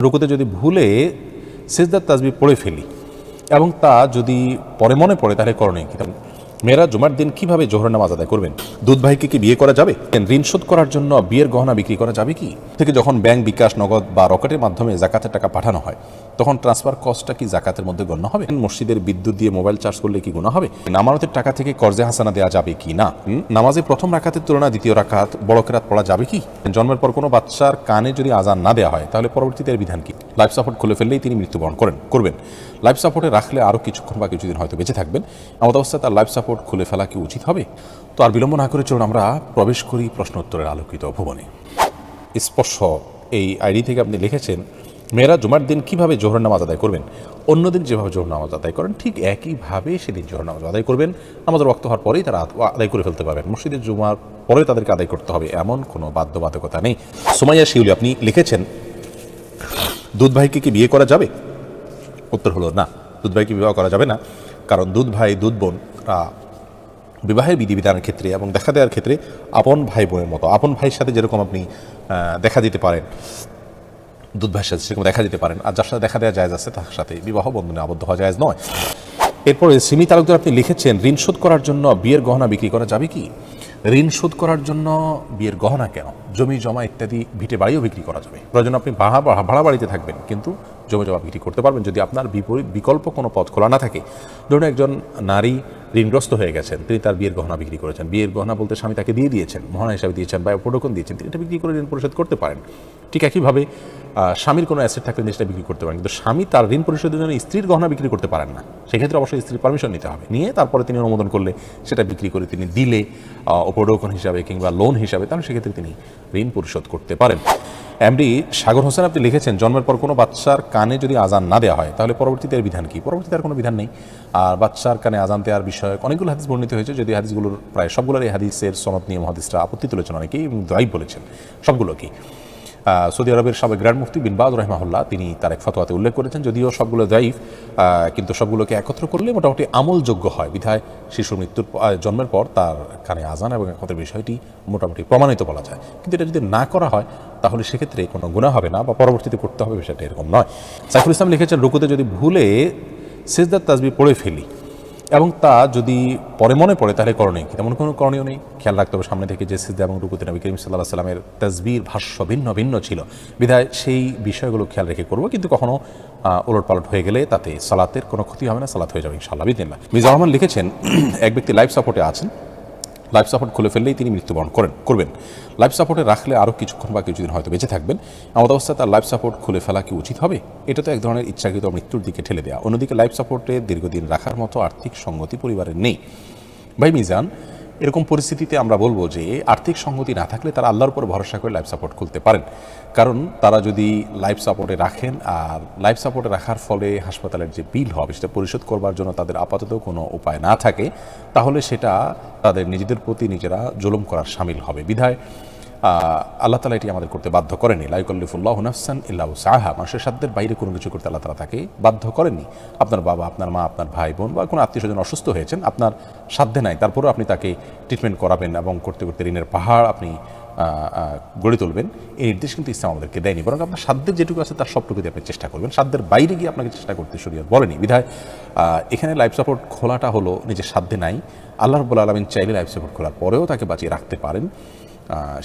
রুকুতে যদি ভুলে সেজদার তাজবি পড়ে ফেলি এবং তা যদি পরে মনে পড়ে, তাহলে করণীয় কি? তখন মেয়েরা জুমার দিন কীভাবে জোহর নামাজ আদায় করবেন? দুধ ভাইকে কি বিয়ে করা যাবে? ঋণ শোধ করার জন্য বিয়ের গহনা বিক্রি করা যাবে কি? থেকে যখন ব্যাংক বিকাশ, নগদ বা রকেটের মাধ্যমে জাকাতের টাকা পাঠানো হয়, তখন ট্রান্সফার কস্টটা কি জাকাতের মধ্যে গণ্য হবে? মসজিদের বিদ্যুৎ দিয়ে মোবাইল চার্জ করলে কি গুণ হবে? নামানতের টাকা থেকে কর্জে হাসানা দেওয়া যাবে কি না? নামাজে প্রথম রাখাতের তুলনায় দ্বিতীয় রাখাত বড় কেরাত পড়া যাবে কি? জন্মের পর কোনো বাচ্চার কানে যদি আজান না দেওয়া হয়, তাহলে পরবর্তীতে বিধান কি? লাইফ সাপোর্ট খুলে ফেললেই তিনি মৃত্যুবরণ করেন, করবেন। লাইফ সাপোর্টে রাখলে আরও কিছুক্ষণ বা কিছুদিন হয়তো বেঁচে থাকবেন। এমন অবস্থায় তার লাইফ সাপোর্ট খুলে ফেলা কি উচিত হবে? তো আর বিলম্ব না করে চলুন আমরা প্রবেশ করি প্রশ্ন উত্তরের আলোকিত ভুবনে। স্পর্শ, এই আইডি থেকে আপনি লিখেছেন, মেয়েরা জুমার দিন কীভাবে জোহর নামাজ আদায় করবেন? অন্যদিন যেভাবে জোহর নামাজ আদায় করেন, ঠিক একইভাবে সেদিন জোহর নামাজ আদায় করবেন। আমাদের রক্ত হওয়ার পরেই তারা আদায় করে ফেলতে পারবেন। মসজিদের জুমার পরে তাদেরকে আদায় করতে হবে, এমন কোনো বাধ্যবাধকতা নেই। সোমাইয়া শিউলি, আপনি লিখেছেন, দুধ ভাইকে কি বিয়ে করা যাবে? উত্তর হলো না। দুধ ভাইকে বিবাহ করা যাবে না কারণ দুধ ভাই দুধ বোন আহ, বিবাহের বিধিবিধানের ক্ষেত্রে এবং দেখা দেওয়ার ক্ষেত্রে আপন ভাই বোনের মতো। আপন ভাইয়ের সাথে যেরকম আপনি দেখা দিতে পারেন দুধ ভাইয়ের সাথে সেরকম দেখা দিতে পারেন আর যার সাথে দেখা দেওয়া যায় আছে তার সাথে বিবাহ বন্ধনে আবদ্ধ হওয়া যায় নয়। এরপরে সিমি তালুকদার আপনি লিখেছেন ঋণ শোধ করার জন্য বিয়ের গহনা বিক্রি করা যাবে কি? ঋণ শোধ করার জন্য বিয়ের গহনা কেন? জমি জমা ইত্যাদি ভিটে বাড়িও বিক্রি করা যাবে। প্রয়োজন আপনি ভাড়া- ভাড়া বাড়িতে থাকবেন কিন্তু জমি জমা বিক্রি করতে পারবেন যদি আপনার বিপরীত বিকল্প কোনো পথ খোলা না থাকে। ধরুন একজন নারী ঋণগ্রস্ত হয়ে গেছেন, তিনি তার বিয়ের গহনা বিক্রি করেছেন। বিয়ের গহনা বলতে স্বামী তাকে দিয়ে দিয়েছেন, মহানা হিসাবে দিয়েছেন বা উপটোকন দিয়েছেন, তিনি এটা বিক্রি করে ঋণ পরিশোধ করতে পারেন। ঠিক একইভাবে স্বামীর কোনো অ্যাসেট থাকলে জিনিসটা বিক্রি করতে পারেন। কিন্তু স্বামী তার ঋণ পরিশোধের জন্য স্ত্রীর গহনা বিক্রি করতে পারেন না। সেক্ষেত্রে অবশ্যই স্ত্রীর পারমিশন নিতে হবে। নিয়ে তারপরে তিনি অনুমোদন করলে সেটা বিক্রি করে তিনি দিলে উপটোকন হিসাবে কিংবা লোন হিসাবে, তাহলে সেক্ষেত্রে তিনি ঋণ পরিশোধ করতে পারেন। এমডি সাগর হোসেন আপনি লিখেছেন, জন্মের পর কোনো বাচ্চার কানে যদি আজান না দেওয়া হয়, তাহলে পরবর্তীতে এর বিধান কি? পরবর্তীতে আর কোনো বিধান নেই। আর বাচ্চার কানে আজান দেওয়ার বিষয়ে অনেকগুলো হাদিস বর্ণিত হয়েছে যদি হাদিসগুলোর প্রায় সবগুলোর এই হাদিসের সনদ নিয়ম হাদিসরা আপত্তি তুলেছেন অনেকেই এবং দায়ী বলেছেন সবগুলো কি সৌদি আরবের সাবেক গ্র্যান্ড মুফতি বিন বাদ রহমাহুল্লাহ, তিনি তার এক ফতোয়াতে উল্লেখ করেছেন, যদিও সবগুলো দায়ীফ কিন্তু সবগুলোকে একত্র করলে মোটামুটি আমলযোগ্য হয়। বিধায় শিশুর মৃত্যুর জন্মের পর তার কানে আজান এবং একমাত্র বিষয়টি মোটামুটি প্রমাণিত বলা যায়। কিন্তু এটা যদি না করা হয়, তাহলে সেক্ষেত্রে কোনো গুণা হবে না বা পরবর্তীতে করতে হবে বিষয়টা এরকম নয়। সাইফুল ইসলাম লিখেছেন, রুকুতে যদি ভুলে সেজদার তাজবি পড়ে ফেলি। এবং তা যদি পরে মনে পড়ে, তাহলে করণীয় কি? তেমন কোনো করণীয় নেই। খেয়াল রাখতে হবে, সামনে থেকে যে সিদ্ধা এবং রুকুতে নবী করিম সাল্লাহ সাল্লামের তসবির ভাষ্য ভিন্ন ভিন্ন ছিল। বিধায় সেই বিষয়গুলো খেয়াল রেখে করব, কিন্তু কখনো ওলট পালট হয়ে গেলে তাতে সালাতের কোনো ক্ষতি হবে না, সালাত হয়ে যাবে ইনশাল্লাহ বিদিন মিজার রহমান লিখেছেন, এক ব্যক্তি লাইফ সাপোর্টে আছেন। লাইফ সাপোর্ট খুলে ফেললেই তিনি মৃত্যুবরণ করেন, করবেন। লাইফ সাপোর্টে রাখলে আরও কিছুক্ষণ বা কিছুদিন হয়তো বেঁচে থাকবেন। আমাদের অবস্থায় তার লাইফ সাপোর্ট খুলে ফেলা কি উচিত হবে? এটা তো এক ধরনের ইচ্ছাকৃত মৃত্যুর দিকে ঠেলে দেওয়া অন্যদিকে লাইফ সাপোর্টে দীর্ঘদিন রাখার মতো আর্থিক সঙ্গতি পরিবারের নেই। ভাই মিজান এরকম পরিস্থিতিতে আমরা বলব যে আর্থিক সঙ্গতি না থাকলে তারা আল্লাহর উপর ভরসা করে লাইফ সাপোর্ট খুলতে পারেন। কারণ তারা যদি লাইফ সাপোর্টে রাখেন আর লাইফ সাপোর্টে রাখার ফলে হাসপাতালের যে বিল হবে সেটা পরিশোধ করবার জন্য তাদের আপাতত কোনো উপায় না থাকে, তাহলে সেটা তাদের নিজেদের প্রতি নিজেরা জুলুম করার সামিল হবে। বিধায় আল্লাহ তালা এটি আমাদের করতে বাধ্য করেনি। লাইকল্লিফুল্লাহ হুনাফসান ইল্লাহ সাহা মানুষের সাধ্যের বাইরে কোনো কিছু করতে আল্লাহ তালা তাকে বাধ্য করেননি আপনার বাবা, আপনার মা, আপনার ভাই বোন বা কোনো আত্মীয় স্বজন অসুস্থ হয়েছেন, আপনার সাধ্যে নাই। তারপরেও আপনি তাকে ট্রিটমেন্ট করাবেন এবং করতে করতে ঋণের পাহাড় আপনি গড়ে তুলবেন। এই নির্দেশ কিন্তু ইসলাম আমাদেরকে দেয়নি। বরং আপনার সাধ্যের যেটুকু আছে তার সবটুকু দিয়ে আপনি চেষ্টা করবেন। সাধ্যের বাইরে গিয়ে আপনাকে চেষ্টা করতে শরীয়ত বলেনি। বিধায় এখানে লাইফ সাপোর্ট খোলাটা হলো নিজের সাধ্যে নাই। আল্লাহ রব্বুল আলমিন চাইলে লাইফ সাপোর্ট খোলার পরেও তাকে বাঁচিয়ে রাখতে পারেন।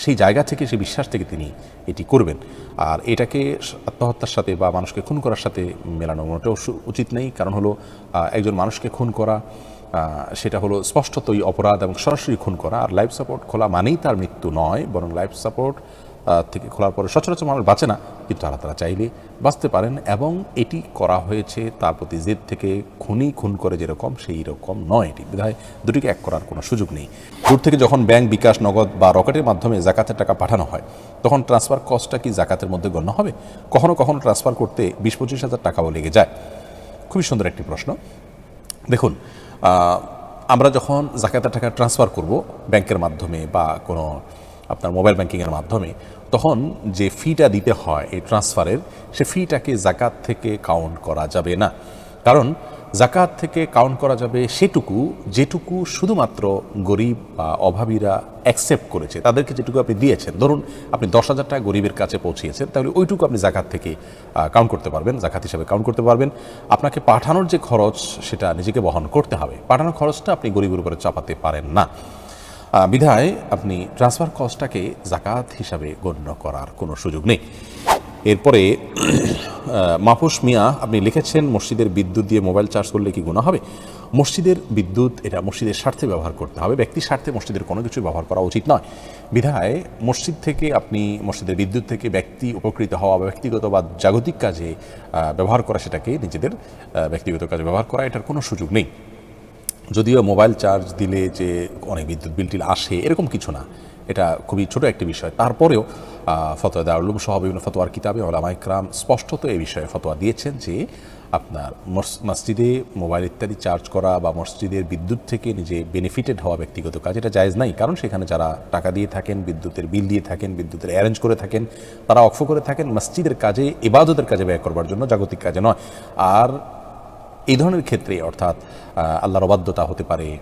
সেই জায়গা থেকে, সেই বিশ্বাস থেকে তিনি এটি করবেন। আর এটাকে আত্মহত্যার সাথে বা মানুষকে খুন করার সাথে মেলানো মোটেও উচিত নেই। কারণ হলো একজন মানুষকে খুন করা সেটা হলো স্পষ্টতই অপরাধ এবং সরাসরি খুন করা। আর লাইফ সাপোর্ট খোলা মানেই তার মৃত্যু নয়, বরং লাইফ সাপোর্ট থেকে খোলার পরে সচরাচর মানুষ বাঁচে না, কিন্তু আল্লাহ তারা চাইলে বাঁচতে পারেন এবং এটি করা হয়েছে তার প্রতি জেদ থেকে খুনি খুন করে যেরকম, সেই রকম নয় এটি। বিধায় দুটিকে এক করার কোনো সুযোগ নেই। দূর থেকে যখন ব্যাংক, বিকাশ, নগদ বা রকেটের মাধ্যমে জাকাতের টাকা পাঠানো হয়, তখন ট্রান্সফার কস্টটা কি জাকাতের মধ্যে গণ্য হবে? কখনো কখনো ট্রান্সফার করতে বিশ পঁচিশ হাজার টাকাও লেগে যায়। খুবই সুন্দর একটি প্রশ্ন। দেখুন আমরা যখন জাকাতের টাকা ট্রান্সফার করব ব্যাংকের মাধ্যমে বা কোনো আপনার মোবাইল ব্যাংকিংয়ের মাধ্যমে, তখন যে ফিটা দিতে হয় এই ট্রান্সফারের, সে ফিটাকে জাকাত থেকে কাউন্ট করা যাবে না। কারণ জাকাত থেকে কাউন্ট করা যাবে সেটুকু, যেটুকু শুধুমাত্র গরিব বা অভাবীরা অ্যাকসেপ্ট করেছে। তাদেরকে যেটুকু আপনি দিয়েছেন, ধরুন আপনি দশ হাজার টাকা গরিবের কাছে পৌঁছিয়েছেন, তাহলে ওইটুকু আপনি জাকাত থেকে কাউন্ট করতে পারবেন, জাকাত হিসাবে কাউন্ট করতে পারবেন। আপনাকে পাঠানোর যে খরচ, সেটা নিজেকে বহন করতে হবে। পাঠানোর খরচটা আপনি গরিবের উপরে চাপাতে পারেন না। বিধায় আপনি ট্রান্সফার কস্টটাকে জাকাত হিসাবে গণ্য করার কোনো সুযোগ নেই। এরপরে মাপুস মিয়া, আপনি লিখেছেন মসজিদের বিদ্যুৎ দিয়ে মোবাইল চার্জ করলে কি গুণা হবে? মসজিদের বিদ্যুৎ এটা মসজিদের স্বার্থে ব্যবহার করতে হবে। ব্যক্তির স্বার্থে মসজিদের কোনো কিছু ব্যবহার করা উচিত নয়। বিধায় মসজিদ থেকে আপনি মসজিদের বিদ্যুৎ থেকে ব্যক্তি উপকৃত হওয়া বা ব্যক্তিগত বা জাগতিক কাজে ব্যবহার করা সেটাকে নিজেদের ব্যক্তিগত কাজে ব্যবহার করা এটার কোনো সুযোগ নেই। যদিও মোবাইল চার্জ দিলে যে অনেক বিদ্যুৎ বিল টিল আসে, এরকম কিছু না। এটা খুবই ছোট একটি বিষয়। তারপরেও ফতোয়া দারুলুম সহ বিভিন্ন ফতোয়ার কিতাবে ওলামাইকরাম স্পষ্টত এই বিষয়ে ফতোয়া দিয়েছেন যে, আপনার মসজিদে মোবাইল ইত্যাদি চার্জ করা বা মসজিদের বিদ্যুৎ থেকে নিজে বেনিফিটেড হওয়া ব্যক্তিগত কাজ, এটা জায়জ নাই। কারণ সেখানে যারা টাকা দিয়ে থাকেন, বিদ্যুতের বিল দিয়ে থাকেন, বিদ্যুতের অ্যারেঞ্জ করে থাকেন, তারা অক্ষ করে থাকেন। মসজিদের কাজে, ইবাদতের কাজে ব্যয় করবার জন্য জাগতিক কাজে নয়। আর এই ধরনের ক্ষেত্রে অর্থাৎ আল্লাহর অবাধ্যতা হতে পারে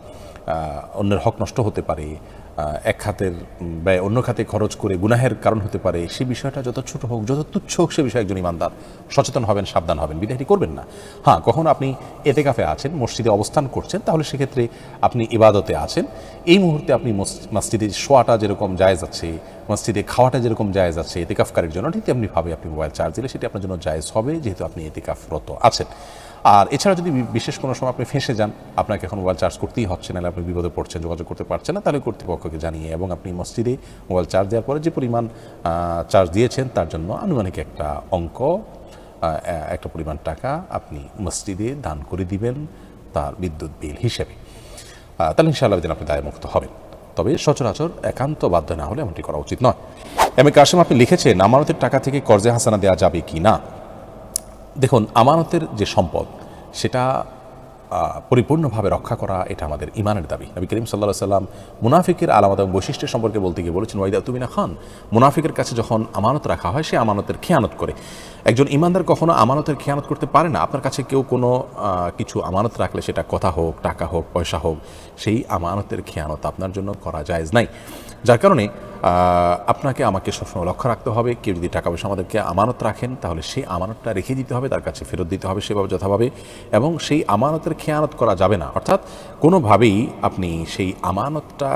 অন্যের হক নষ্ট হতে পারে এক খাতের ব্যয় অন্য খাতে খরচ করে গুনাহের কারণ হতে পারে সেই বিষয়টা যত ছোট হোক, যত তুচ্ছ হোক, সে বিষয়ে একজন ইমানদার। সচেতন হবেন, সাবধান হবেন বিধায়টি করবেন না। হ্যাঁ কখন আপনি এতেকাফে আছেন, মসজিদে অবস্থান করছেন, তাহলে সেক্ষেত্রে আপনি ইবাদতে আছেন। এই মুহূর্তে আপনি মস- মসজিদে শোয়াটা যেরকম জায়েজ আছে, মসজিদে খাওয়াটা যেরকম জায়েজ আছে, এতেকাফকারীর জন্য ঠিক তেমনিভাবে আপনি মোবাইল চার্জ দিলে সেটি আপনার জন্য জায়েজ হবে, যেহেতু আপনি এতে এতেকাফরত আছেন। আর এছাড়া যদি বিশেষ কোনো সময় আপনি ফেঁসে যান, আপনাকে এখন মোবাইল চার্জ করতেই হচ্ছে না আপনি বিপদে পড়ছেন, যোগাযোগ করতে পারছেন না, তাহলে কর্তৃপক্ষকে জানিয়ে এবং আপনি মসজিদে মোবাইল চার্জ দেওয়ার পরে যে পরিমাণ চার্জ দিয়েছেন, তার জন্য আনুমানিক একটা অঙ্ক একটা পরিমাণ টাকা আপনি মসজিদে দান করে দিবেন তার বিদ্যুৎ বিল হিসেবে। তাহলে ইনশাআল্লাহ দিন আপনি দায়মুক্ত হবেন। তবে সচরাচর একান্ত বাধ্য না হলে এমনটি করা উচিত নয়। এম এ কাসেম, আপনি লিখেছেন, আমানতের টাকা থেকে কর্জে হাসানা দেওয়া যাবে কি না? দেখুন, আমানতের যে সম্পদ, সেটা পরিপূর্ণভাবে রক্ষা করা এটা আমাদের ইমানের দাবি। নবী করিম সাল্লাহ সাল্লাম মুনাফিকের আলামত এবং বৈশিষ্ট্য সম্পর্কে বলতে গিয়ে বলেছেন, ওয়াইদা তুমি না খান। মুনাফিকের কাছে যখন আমানত রাখা হয়, সে আমানতের খেয়ানত করে। একজন ইমানদার কখনো আমানতের খেয়ানত করতে পারে না। আপনার কাছে কেউ কোনো কিছু আমানত রাখলে সেটা কথা হোক, টাকা হোক, পয়সা হোক, সেই আমানতের খেয়ানত আপনার জন্য করা জায়েজ নাই। যার কারণে আপনাকে আমাকে সবসময় লক্ষ্য রাখতে হবে। কেউ যদি টাকা পয়সা আমাদেরকে আমানত রাখেন, তাহলে সেই আমানতটা রেখে দিতে হবে, তার কাছে ফেরত দিতে হবে সেভাবে, যথাভাবে এবং সেই আমানতের খেয়ানত করা যাবে না। অর্থাৎ কোনোভাবেই আপনি সেই আমানতটা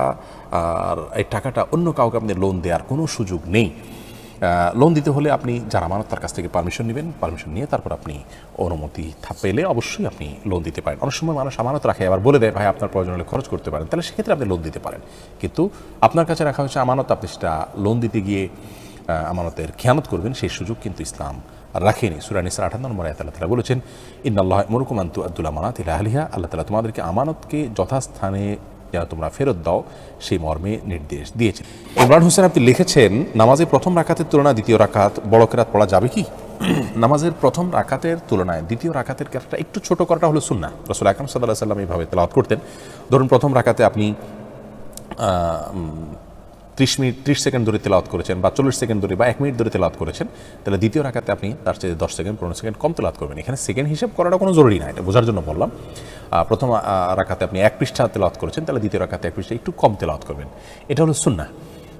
আর এই টাকাটা অন্য কাউকে আপনি লোন দেওয়ার কোনো সুযোগ নেই। লোন দিতে হলে আপনি যার আমানত তার কাছ থেকে পারমিশন নেবেন পারমিশন নিয়ে তারপর আপনি অনুমতি পেলে অবশ্যই আপনি লোন দিতে পারেন। অনেক সময় মানুষ আমানত রাখে, আবার বলে দেয়, ভাই, আপনার প্রয়োজন হলে খরচ করতে পারেন। তাহলে সেক্ষেত্রে আপনি লোন দিতে পারেন। কিন্তু আপনার কাছে রাখা হয়েছে আমানত, আপনি সেটা লোন দিতে গিয়ে আমানতের খেয়ানত করবেন, সেই সুযোগ কিন্তু ইসলাম রাখেনি। সুরানিসার আঠান্ন নম্বর আয়াত আল্লাহ তালা বলেছেন ইন্নআল্লাহ মরুকুমান্তু আব্দুল আমানাত ইলা আলিহা আল্লাহ তালা তোমাদেরকে আমানতকে যথাস্থানে যেন তোমরা ফেরত দাও, সেই মর্মে নির্দেশ দিয়েছে। ইমরান হোসেন, আপনি লিখেছেন, নামাজে প্রথম রাখাতের তুলনায় দ্বিতীয় রাখাত বড় কেরাত পড়া যাবে কি? নামাজের প্রথম রাখাতের তুলনায় দ্বিতীয় রাখাতের কেরাতটা একটু ছোট করাটা হলো সুন্না রসুল আকরম সাল্লাহ সাল্লাম এইভাবে তেলাওয়াত করতেন। ধরুন প্রথম রাখাতে আপনি ত্রিশ মিনিট, ত্রিশ সেকেন্ড ধরে তেলাওয়াত করেছেন বা চল্লিশ সেকেন্ড ধরে বা এক মিনিট ধরে তেলাওয়াত করেছেন, তাহলে দ্বিতীয় রাখাতে আপনি তার চেয়ে দশ সেকেন্ড, পনেরো সেকেন্ড কম তেলাওয়াত করবেন। এখানে সেকেন্ড হিসাব করাটা কোনো জরুরি না, এটা বোঝার জন্য বললাম। প্রথম রাখাতে আপনি এক পৃষ্ঠা তেলাওয়াত করেছেন, তাহলে দ্বিতীয় রাখাতে এক পৃষ্ঠা একটু কম তেলাওয়াত করবেন। এটা হলো সুন্না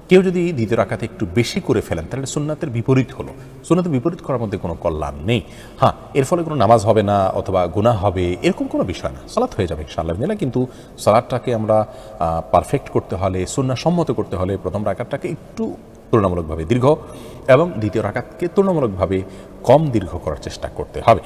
কেউ যদি দ্বিতীয় রাখাতে একটু বেশি করে ফেলেন, তাহলে সুন্নাতের বিপরীত হলো। সুন্নাতের বিপরীত করার মধ্যে কোনো কল্যাণ নেই। হ্যাঁ এর ফলে কোনো নামাজ হবে না অথবা গুনাহ হবে, এরকম কোনো বিষয় না। সালাত হয়ে যাবে ইনশাআল্লাহ। না কিন্তু সালাদটাকে আমরা পারফেক্ট করতে হলে সুন্না সম্মত করতে হলে প্রথম রাকাতটাকে একটু তুলনামূলকভাবে দীর্ঘ এবং দ্বিতীয় রাকাতকে তুলনামূলকভাবে কম দীর্ঘ করার চেষ্টা করতে হবে।